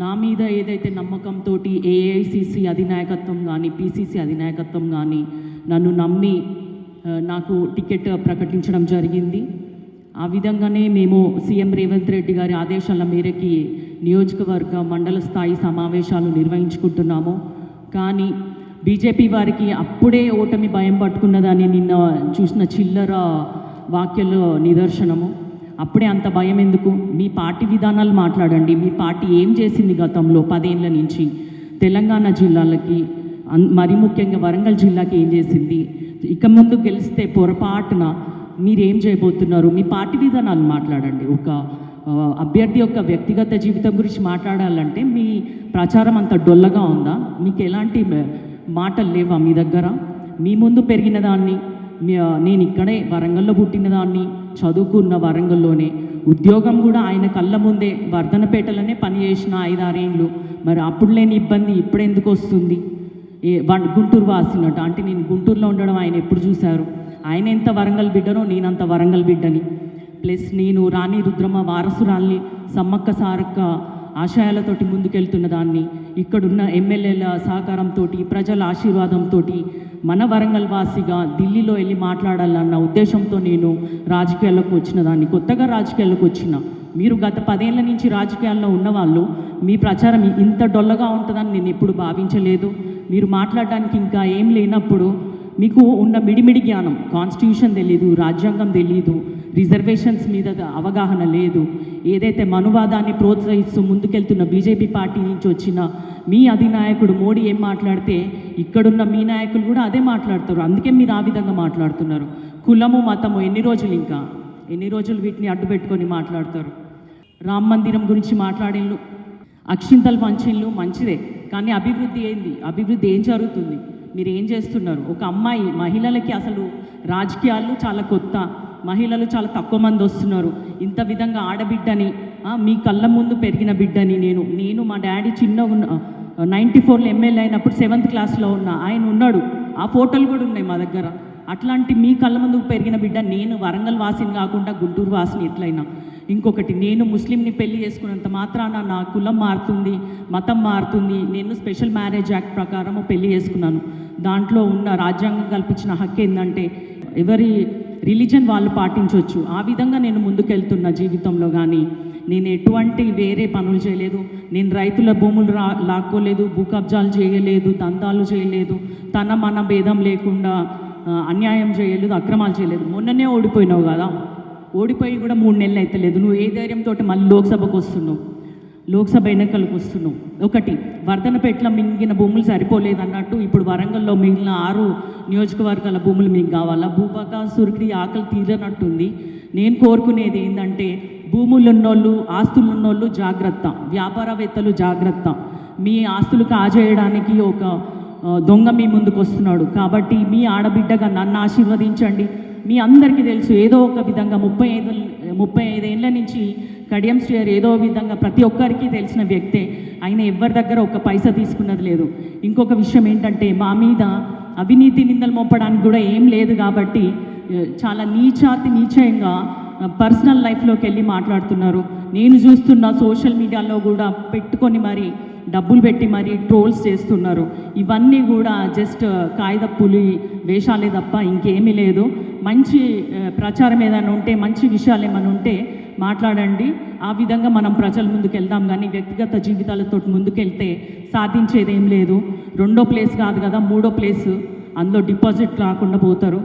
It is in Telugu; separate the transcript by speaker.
Speaker 1: నా మీద ఏదైతే నమ్మకంతో ఏఐసిసి అధినాయకత్వం కానీ పిసిసి అధినాయకత్వం కానీ నన్ను నమ్మి నాకు టికెట్ ప్రకటించడం జరిగింది. ఆ విధంగానే మేము సీఎం రేవంత్ రెడ్డి గారి ఆదేశాల మేరకి నియోజకవర్గ మండల స్థాయి సమావేశాలు నిర్వహించుకుంటున్నాము. కానీ బీజేపీ వారికి అప్పుడే ఓటమి భయం పట్టుకున్నదని నిన్న చూసిన చిల్లర వాక్యలో నిదర్శనము. అప్పుడే అంత భయం ఎందుకు? మీ పార్టీ విధానాలు మాట్లాడండి. మీ పార్టీ ఏం చేసింది గతంలో పదేళ్ళ నుంచి? తెలంగాణ జిల్లాలకి మరి ముఖ్యంగా వరంగల్ జిల్లాకి ఏం చేసింది? ఇక ముందు గెలిస్తే పొరపాటున మీరేం చేయబోతున్నారు? మీ పార్టీ విధానాలు మాట్లాడండి. ఒక అభ్యర్థి యొక్క వ్యక్తిగత జీవితం గురించి మాట్లాడాలంటే మీ ప్రచారం అంత డొల్లగా ఉందా? మీకు ఎలాంటి మాటలు లేవా మీ దగ్గర? మీ ముందు పెరిగిన దాన్ని? నేను ఇక్కడే వరంగల్లో పుట్టిన దాన్ని చదువుకున్న వరంగల్లోనే. ఉద్యోగం కూడా ఆయన కళ్ళ ముందే వర్ధనపేటలోనే పనిచేసిన ఐదారేండ్లు. మరి అప్పుడు లేని ఇబ్బంది ఇప్పుడు ఎందుకు వస్తుంది? ఏ వన్- గుంటూరు వాసినట్ట అంటే. నేను గుంటూరులో ఉండడం ఆయన ఎప్పుడు చూశారు? ఆయన ఎంత వరంగల్ బిడ్డనో నేనంత వరంగల్ బిడ్డని. ప్లస్ నేను రాణి రుద్రమ వారసురాల్ని సమ్మక్క సారక్క ఆశయాలతోటి ముందుకెళ్తున్న దాన్ని. ఇక్కడున్న ఎమ్మెల్యేల సహకారంతో ప్రజల ఆశీర్వాదంతో మన వరంగల్ వాసిగా ఢిల్లీలో వెళ్ళి మాట్లాడాలన్న ఉద్దేశంతో నేను రాజకీయాల్లోకి వచ్చిన దాన్ని కొత్తగా రాజకీయాల్లోకి వచ్చిన. మీరు గత పదేళ్ళ నుంచి రాజకీయాల్లో ఉన్నవాళ్ళు మీ ప్రచారం ఇంత డొల్లగా ఉంటుందని నేను ఎప్పుడు భావించలేదు. మీరు మాట్లాడడానికి ఇంకా ఏం లేనప్పుడు మీకు ఉన్న మిడిమిడి జ్ఞానం కాన్స్టిట్యూషన్ తెలియదు రాజ్యాంగం తెలియదు రిజర్వేషన్స్ మీద అవగాహన లేదు. ఏదైతే మనువాదాన్ని ప్రోత్సహిస్తూ ముందుకెళ్తున్న బీజేపీ పార్టీ నుంచి వచ్చిన మీ అధినాయకుడు మోడీ ఏం మాట్లాడితే ఇక్కడున్న మీ నాయకులు కూడా అదే మాట్లాడతారు. అందుకే మీరు ఆ విధంగా మాట్లాడుతున్నారు. కులము మతము ఎన్ని రోజులు ఇంకా? ఎన్ని రోజులు వీటిని అడ్డు పెట్టుకొని మాట్లాడతారు? రామ్ మందిరం గురించి మాట్లాడిళ్ళు. అక్షింతలు పంచిళ్ళు మంచిదే. కానీ అభివృద్ధి ఏంది? అభివృద్ధి ఏం జరుగుతుంది? మీరు ఏం చేస్తున్నారు? ఒక అమ్మాయి మహిళలకి అసలు రాజకీయాలు చాలా కొత్త మహిళలు చాలా తక్కువ మంది వస్తున్నారు. ఇంత విధంగా ఆడబిడ్డని మీ కళ్ళ ముందు పెరిగిన బిడ్డని నేను నేను మా డాడీ చిన్న ఉన్న నైంటీ ఫోర్లో ఎమ్మెల్యే అయినప్పుడు సెవెంత్ క్లాస్లో ఉన్న ఆయన ఉన్నాడు. ఆ ఫోటోలు కూడా ఉన్నాయి మా దగ్గర. అట్లాంటి మీ కళ్ళ ముందు పెరిగిన బిడ్డ నేను వరంగల్ వాసిని కాకుండా గుంటూరు వాసిని ఎట్లయినా. ఇంకొకటి నేను ముస్లింని పెళ్ళి చేసుకున్నంత మాత్రాన నా కులం మారుతుంది మతం మారుతుంది. నేను స్పెషల్ మ్యారేజ్ యాక్ట్ ప్రకారం పెళ్ళి చేసుకున్నాను. దాంట్లో ఉన్న రాజ్యాంగం కల్పించిన హక్కు ఏంటంటే ఎవరి రిలీజన్ వాళ్ళు పాటించవచ్చు ఆ విధంగా నేను ముందుకెళ్తున్న జీవితంలో కానీ నేను ఎటువంటి వేరే పనులు చేయలేదు. నేను రైతుల భూములు రా లాక్కోలేదు భూ కబ్జాలు చేయలేదు దందాలు చేయలేదు తన మన భేదం లేకుండా అన్యాయం చేయలేదు అక్రమాలు చేయలేదు. మొన్ననే ఓడిపోయినావు కదా. ఓడిపోయి కూడా మూడు నెలలు అవుతలేదు నువ్వు ఏ ధైర్యంతో మళ్ళీ లోక్సభకు వస్తున్నావు? లోక్సభ ఎన్నికలకు వస్తున్నావు? ఒకటి వర్ధనపేటలో మింగిన భూములు సరిపోలేదు అన్నట్టు ఇప్పుడు వరంగల్లో మిగిలిన ఆరు నియోజకవర్గాల భూములు మీకు కావాలా? భూపక భూపకాసురుడికి ఆకలి తీరనట్టుంది. నేను కోరుకునేది ఏంటంటే భూములున్నోళ్ళు ఆస్తులున్నోళ్ళు ఆస్తులు ఉన్నోళ్ళు జాగ్రత్త వ్యాపారవేత్తలు జాగ్రత్త. మీ ఆస్తులు కాజేయడానికి ఒక దొంగ మీ ముందుకు వస్తున్నాడు కాబట్టి మీ ఆడబిడ్డగా నన్ను ఆశీర్వదించండి. మీ అందరికీ తెలుసు ఏదో ఒక విధంగా ముప్పై ఐదు ముప్పై ఐదేళ్ళ నుంచి కడియం శ్రీయర్ ఏదో విధంగా ప్రతి ఒక్కరికి తెలిసిన వ్యక్తే. ఆయన ఎవరి దగ్గర ఒక పైసా తీసుకున్నది లేదు. ఇంకొక విషయం ఏంటంటే మా మీద అవినీతి నిందలు మోపడానికి కూడా ఏం లేదు కాబట్టి చాలా నీచాతి నీచయంగా పర్సనల్ లైఫ్లోకి వెళ్ళి మాట్లాడుతున్నారు. నేను చూస్తున్న సోషల్ మీడియాలో కూడా పెట్టుకొని మరి డబ్బులు పెట్టి మరి ట్రోల్స్ చేస్తున్నారు. ఇవన్నీ కూడా జస్ట్ కాగిత పులి వేషాలే తప్ప ఇంకేమీ లేదు. మంచి ప్రచారం ఏదైనా ఉంటే మంచి విషయాలు ఏమైనా ఉంటే మాట్లాడండి. ఆ విధంగా మనం ప్రజల ముందుకు వెళ్దాం. కానీ వ్యక్తిగత జీవితాలతో ముందుకెళ్తే సాధించేది ఏం లేదు. రెండో ప్లేస్ కాదు కదా మూడో ప్లేస్ అందులో డిపాజిట్ రాకుండా పోతారు.